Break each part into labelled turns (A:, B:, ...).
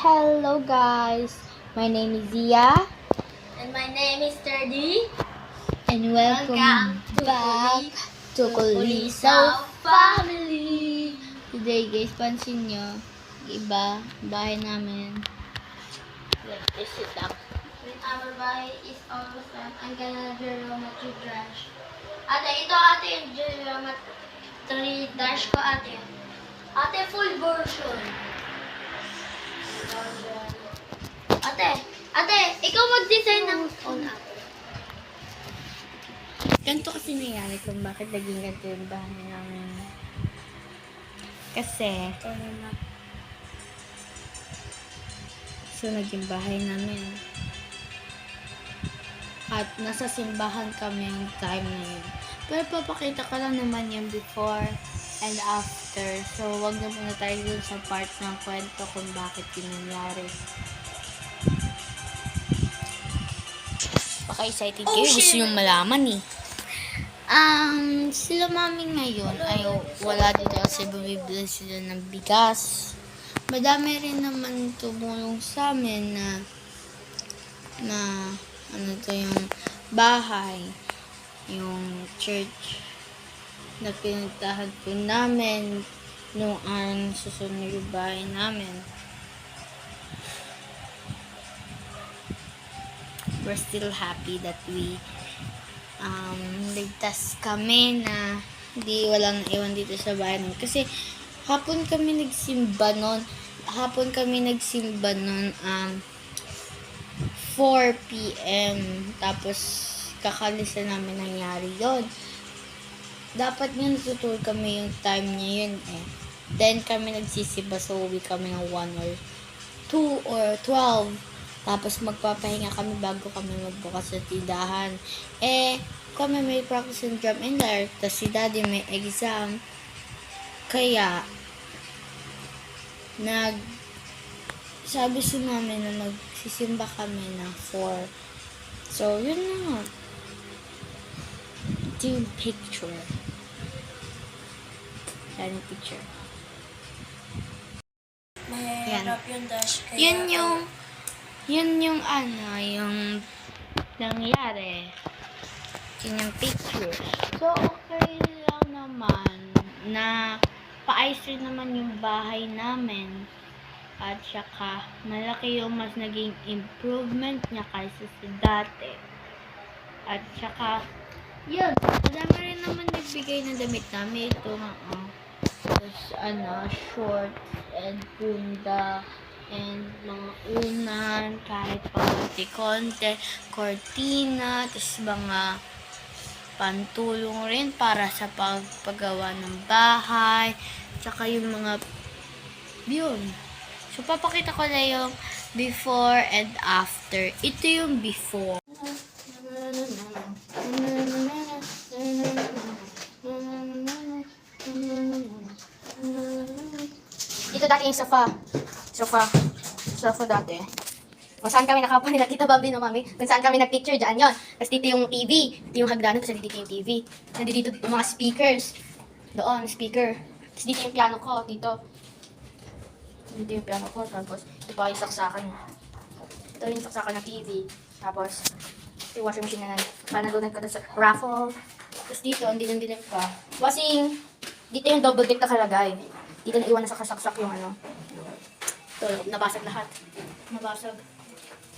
A: Hello guys, my name is Zia
B: And my name is Terdy.
A: and welcome,
B: Welcome to
A: back to
B: Kulisaw
A: Family. Today guys, pansin nyo, iba, bahay namin. Like, this it up.
B: When our bahay is almost done, I'm gonna geometry dash. Ate, ito ate yung geometry dash ko ate. Ate, full version. Ate, ate, ikaw mag-design ng phone ate.
A: Ganito kasi nangyari kung bakit naging ganito yung bahay namin. Kasi, so naging bahay namin. At nasa simbahan kami yung time na yun. Pero papakita ko lang naman yung before and after. So, wag na muna tayo dun sa part ng kwento kung bakit yun nangyari. Baka excited kayo.
B: Oh,
A: Gusto yung malaman eh. Um, sila mami ngayon ay wala dito kasi bumibili sila ng bigas. Madami rin naman tumulong sa amin na na ano to yung bahay, yung church na pinuntahan po namin nung ang susunod yung bahay namin. We're still happy that we um, ligtas kami na hindi walang iwan dito sa bahay namin. Kasi hapon kami nagsimba nun. Hapon kami nagsimba nun um, 4 p.m. Tapos kakalisa namin nangyari yon Dapat nga natutulog kami yung time niya yun eh. Then kami nagsisiba so uwi kami ng 1 or 2 or 12. Tapos magpapahinga kami bago kami magbukas sa tindahan. Eh, kami may practice ng drum and lyre. Tapos si daddy may exam. Kaya, nag, sabi sa namin na magsisimba kami ng 4. So, yun na yung picture. Yan yung picture.
B: Mahirap yung dash. Kaya
A: Yun yung, yun yung ano, yung nangyari. Yun yung picture. So, okay lang naman na paayos rin naman yung bahay namin. At saka, malaki yung mas naging improvement niya kaysa sa dati. At saka, yun, madami rin naman nagbigay ng damit namin. Ito nga, oh. Tapos, ano, short and punda and mga unan, kahit konti-konti, cortina, tapos mga pantulong rin para sa pagpagawa ng bahay, tsaka yung mga yun. So, papakita ko na yung before and after. Ito yung before.
B: Yung sofa. Sofa. Sofa dati. Kung saan kami nakapan nila Tita Bambi no Mami. Kung saan kami nag-picture, dyan yon. Tapos dito yung TV. Dito yung hagdanan, tapos dito yung TV. Nandito dito yung mga speakers. Doon, speaker. Tapos dito yung piano ko, dito. Dito yung piano ko, tapos ito pa yung saksakan. Ito yung saksakan ng TV. Tapos, yung washing machine na nan. Panalunan ko sa raffle. Tapos dito, ang dilim-dilim pa. Washing, dito yung double deck nakalagay. Dito na iwan na sa kasaksak yung ano. Ito, nabasag lahat. Nabasag.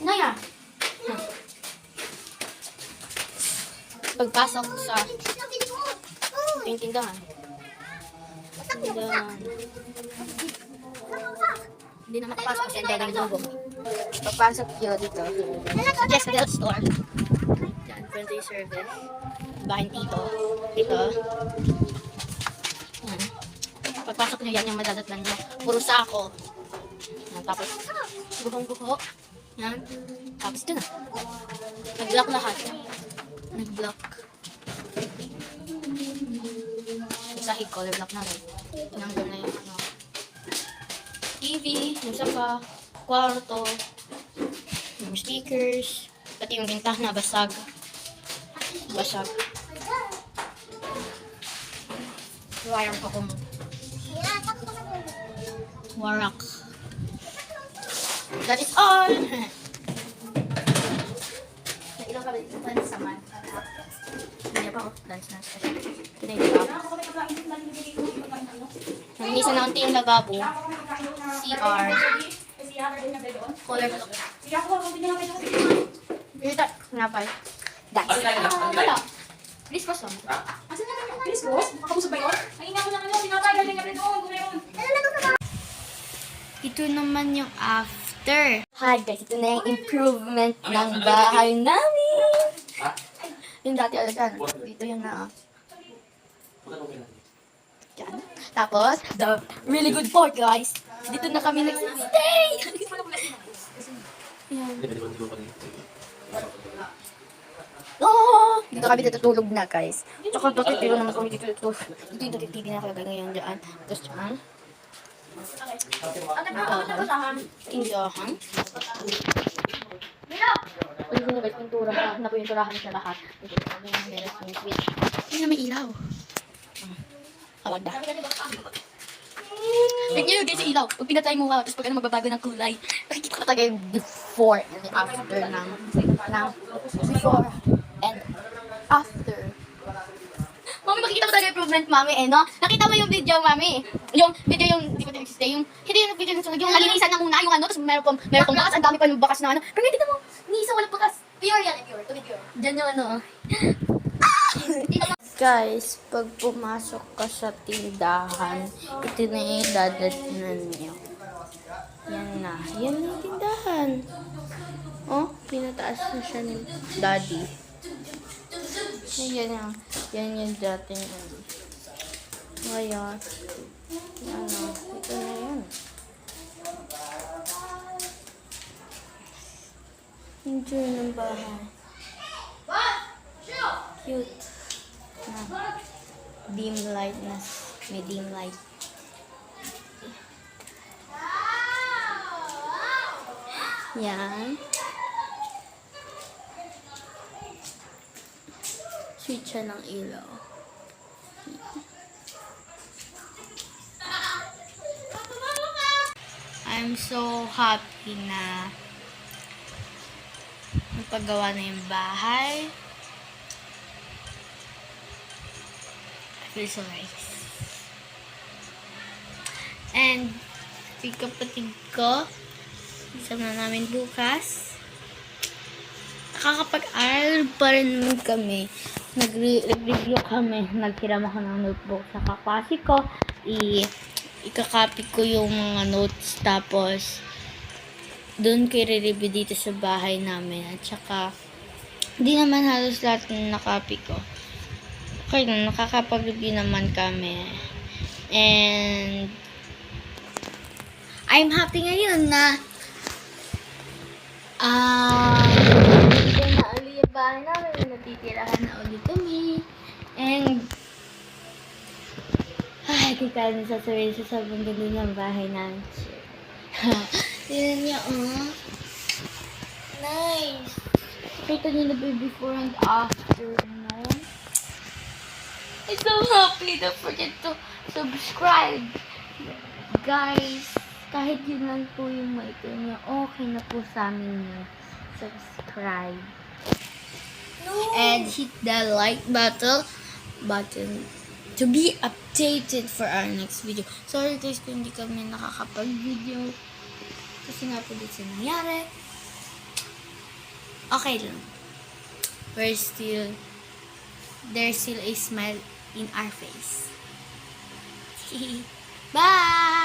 B: Naya!
A: Pagpasok sa tindahan. Tindahan. Hindi na makapasok kasi ang dalang logo. Pagpasok yun dito. Yes, Del Store. Yan, printing service. Bahay dito. Dito. Pagpasok nyo yan yung madadatnan nyo. Puro sako. Yan, tapos buhong-buho. Yan. Tapos ito na. Nag-block lahat. Nag-block. Sahig color block na rin. Tinanggal na yung ano. TV, yung sofa, kwarto, yung stickers, pati yung bintana basag. Basag. Wire pa kung warak.
B: That is all! Nailang kami dance naman. Hindi pa oh, dance na. Ito na yung lababo. Nangisa na unti yung lababo. CR. Color block. Dito, napay. Dance. Ah, wala. Please pass on.
C: Asan na kami Chris boss? Makapusog ba yun? Ay, nga mo na ano, tinapay, galing nga rin doon, na yun.
A: Ito naman yung after.
B: Hi guys, ito na yung improvement ng bahay namin. Yung dati alagaan. Dito yung na. Yan. Tapos, the really good part guys. Dito na kami nagsistay. Yan. Oh, dito kami natutulog na guys. Tsaka bakit dito naman kami dito natutulog. Dito yung dati TV na nakalagay ngayon dyan. Tapos dyan. Tindahan. Tindahan. Ulit na guys, pintura. Na po yung turahan sa lahat. Ito na yung meron yung switch. Hindi na may ilaw. Awag na. Tignan nyo guys yung ilaw. Pag pinatay mo wow, tapos pag ano magbabago ng kulay. Nakikita ko talaga yung before and after ng, ng before and after. Mami, makikita mo talaga yung improvement, mami, eh, no? Nakita mo yung video, mami. Yung video yung, di ba existe, yung, hindi yung video yung sunod, yung nalinisan na muna, yung ano, tapos meron pang, meron pang bakas, ang dami pa yung bakas na ano. Pero hindi mo, ni isa walang bakas. Pure yan, pure, to be pure. Diyan yung ano,
A: Guys, pag pumasok ka sa tindahan, ito na yung dadatnan nyo. Yan na. Yan na yung tindahan. Oh, pinataas na siya ni daddy. Yan yung, yan yung dating ano. Ngayon, ano, ito na yan. Enjoy ng bahay. Cute na dim light na may dim light. Yan. Switch siya ng ilaw. I'm so happy na napagawa na yung bahay. I feel so nice. And, si kapatid ko, isama namin bukas. Nakakapag-aral pa rin kami. Nagre- Nag-review kami. Naghiram ako ng notebook sa kaklase ko. I ikakopy ko yung mga notes tapos doon ko i-review dito sa bahay namin. At saka, hindi naman halos lahat na nakopy ko. Okay nakakapag-review naman kami. And, I'm happy ngayon na ah yung bahay namin. Natitirahan na ulit kami. And, ay, kaya na sasabihin sa sabang ganda ng bahay namin. Tignan niya, oh. Nice. Kita niyo na ba before and after, no? I'm so happy. Don't forget to subscribe. Guys, kahit yun lang po yung maito niyo, okay na po sa amin yung subscribe. And hit the like button button to be updated for our next video. Sorry guys kung hindi kami nakakapag-video. Kasi nga po dito nangyari. Okay lang. We're still, there's still a smile in our face. Bye!